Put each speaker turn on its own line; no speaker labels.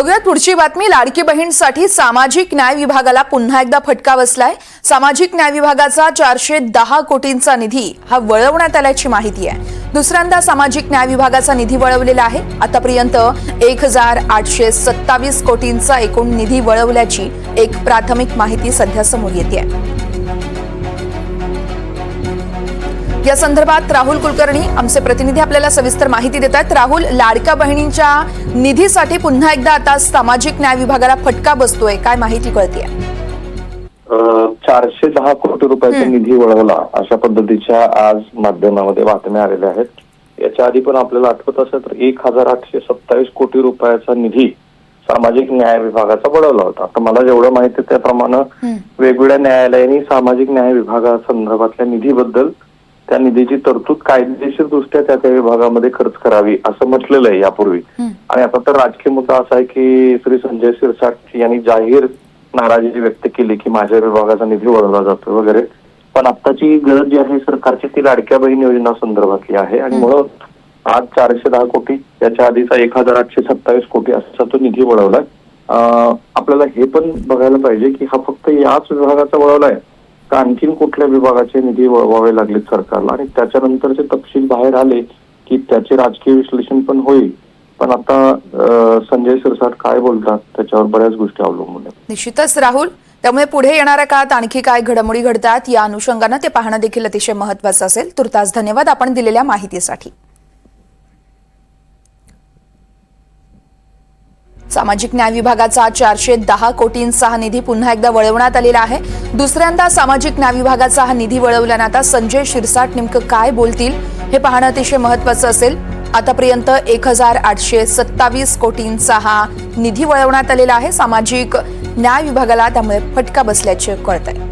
बघूयात पुढची बातमी. लाडकी बहीणसाठी सामाजिक न्याय विभागाला पुन्हा एकदा फटका बसलाय. सामाजिक न्याय विभागाचा चारशे दहा कोटींचा निधी हा वळवण्यात आल्याची माहिती आहे. दुसऱ्यांदा सामाजिक न्याय विभागाचा निधी वळवलेला आहे. आतापर्यंत एक हजार आठशे सत्तावीस कोटींचा एकूण निधी वळवल्याची एक प्राथमिक माहिती सध्या समोर येते या संदर्भात राहुल कुलकर्णी आमचे प्रतिनिधी आपल्याला सविस्तर माहिती देतात. राहुल लाडक्या बहिणींच्या निधीसाठी पुन्हा एकदा आता सामाजिक न्याय विभागाला फटका बसतोय. काय माहिती कळतीये?
चारशे दहा कोटी रुपयाचा निधी वळवला अशा पद्धतीच्या आज माध्यमामध्ये बातम्या आलेल्या आहेत. याच्या आधी पण आपल्याला आठवत असेल तर एक हजार आठशे सत्तावीस कोटी रुपयाचा निधी सामाजिक न्याय विभागाचा वळवला होता. आता मला जेवढं माहिती त्याप्रमाणे वेगवेगळ्या न्यायालयांनी सामाजिक न्याय विभागासंदर्भातल्या निधीबद्दल त्या निधीची तरतूद कायदेशीर दृष्ट्या त्या त्या विभागामध्ये खर्च करावी असं म्हटलेलं आहे यापूर्वी. आणि आता तर राजकीय मुद्दा असा आहे की श्री संजय सिरसाट यांनी जाहीर नाराजी व्यक्त केली की माझ्या विभागाचा निधी वळवला जातो वगैरे. पण आत्ताची गरज जी आहे सरकारची ती लाडक्या बहीण योजना संदर्भातली आहे आणि म्हणून आज चारशे दहा कोटी याच्या आधीचा एक हजार आठशे सत्तावीस कोटी असा तो निधी वळवलाय. आपल्याला हे पण बघायला पाहिजे की हा फक्त याच विभागाचा वळवलाय का आणखीन कुठल्या विभागाचे निधी वळवावे लागलेत सरकारला? आणि त्याच्यानंतरचे तपशील बाहेर आले की त्याचे राजकीय विश्लेषण पण होईल. पण आता संजय सिरसाट काय बोलतात त्याच्यावर बऱ्याच गोष्टी अवलंबून आहेत.
निश्चितच राहुल. त्यामुळे पुढे येणाऱ्या काळात आणखी काय घडामोडी घडतात या अनुषंगानं ते पाहणं देखील अतिशय महत्वाचं असेल. तुर्तास धन्यवाद आपण दिलेल्या माहितीसाठी. सामाजिक न्याय विभागाचा चारशे दहा कोटींचा हा निधी पुन्हा एकदा वळवण्यात आलेला आहे. दुसऱ्यांदा सामाजिक न्याय विभागाचा हा निधी वळवल्यानं आता संजय शिरसाट नेमकं काय बोलतील हे पाहणं अतिशय महत्वाचं असेल. आतापर्यंत एक हजार आठशे सत्तावीस कोटींचा हा निधी वळवण्यात आलेला आहे. सामाजिक न्याय विभागाला त्यामुळे फटका बसल्याचे कळत आहे